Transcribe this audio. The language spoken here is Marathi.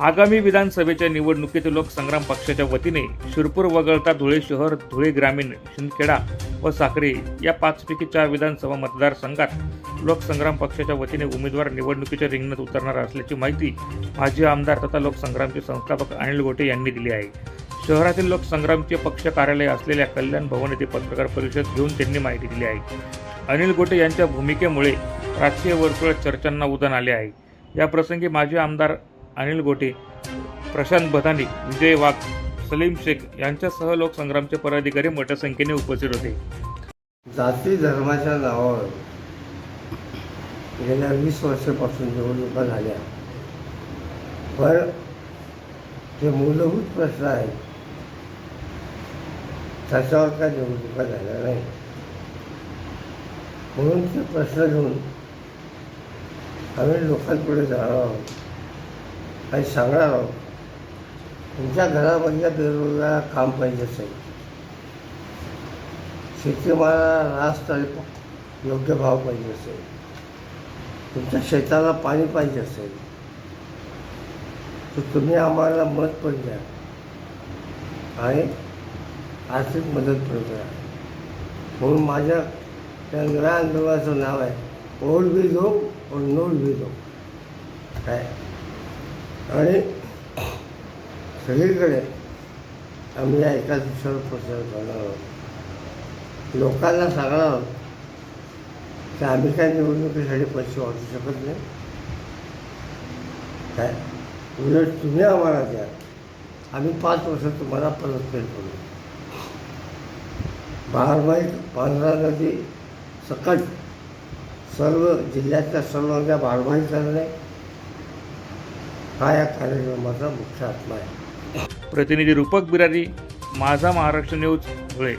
आगामी विधानसभेच्या निवडणुकीत लोकसंग्राम पक्षाच्या वतीने शिरपूर वगळता धुळे शहर धुळे ग्रामीण शिंदखेडा व साखरे या पाचपैकी चार विधानसभा मतदारसंघात लोकसंग्राम पक्षाच्या वतीने उमेदवार निवडणुकीच्या रिंगणात उतरणार असल्याची माहिती माजी आमदार तथा लोकसंग्रामचे संस्थापक अनिल गोटे यांनी दिली आहे. शहरातील लोकसंग्रामचे पक्ष कार्यालय असलेल्या कल्याण भवन येथे पत्रकार परिषद घेऊन त्यांनी माहिती दिली आहे. अनिल गोटे यांच्या भूमिकेमुळे राजकीय वर्तुळात चर्चांना उदान आले आहे. या प्रसंगी माजी आमदार अनिल गोटे प्रशांत बदानी विजय वाघ सलीम शेख यांच्यासह लोकसंग्रामचे पदाधिकारी मोठ्या संख्येने उपस्थित होते. जाती धर्माच्या नावावर गेल्या वीस वर्षापासून निवडणुका झाल्या पण जे मूलभूत प्रश्न आहेत त्याच्यावर काय निवडणुका झाल्या नाही. म्हणून ते प्रश्न घेऊन आम्ही लोकांपुढे जाणार आहोत. काही सांगणार आहोत तुमच्या घरामधल्या बेरोजगार काम पाहिजे असेल. शेतीमाला रास्त आणि योग्य भाव पाहिजे असेल. तुमच्या शेताला पाणी पाहिजे असेल. तर तुम्ही आम्हाला मत पण द्या. आणि आर्थिक मदत पण करा. म्हणून माझ्या त्या ग्रह आंदोलनाचं नाव आहे ओल्ड भी दो और नोल्ड भी दो काय? आणि सगळीकडे आम्ही या एका दिवसावर प्रचार करणार आहोत. लोकांना सांगणार आहोत की आम्ही काय निवडणुकीसाठी पैसे वाटू शकत नाही. काय? उलट तुम्ही आम्हाला द्या. आम्ही पाच वर्ष तुम्हाला परतफेड करू. बारमाही पांढरा नदी सकट. सर्व जिल्ह्यातल्या सर्व बारमाही करणे हा या कार्यक्रमाचा मुख्य आत्मा आहे. प्रतिनिधी रूपक बिरारी माझा महाराष्ट्र न्यूज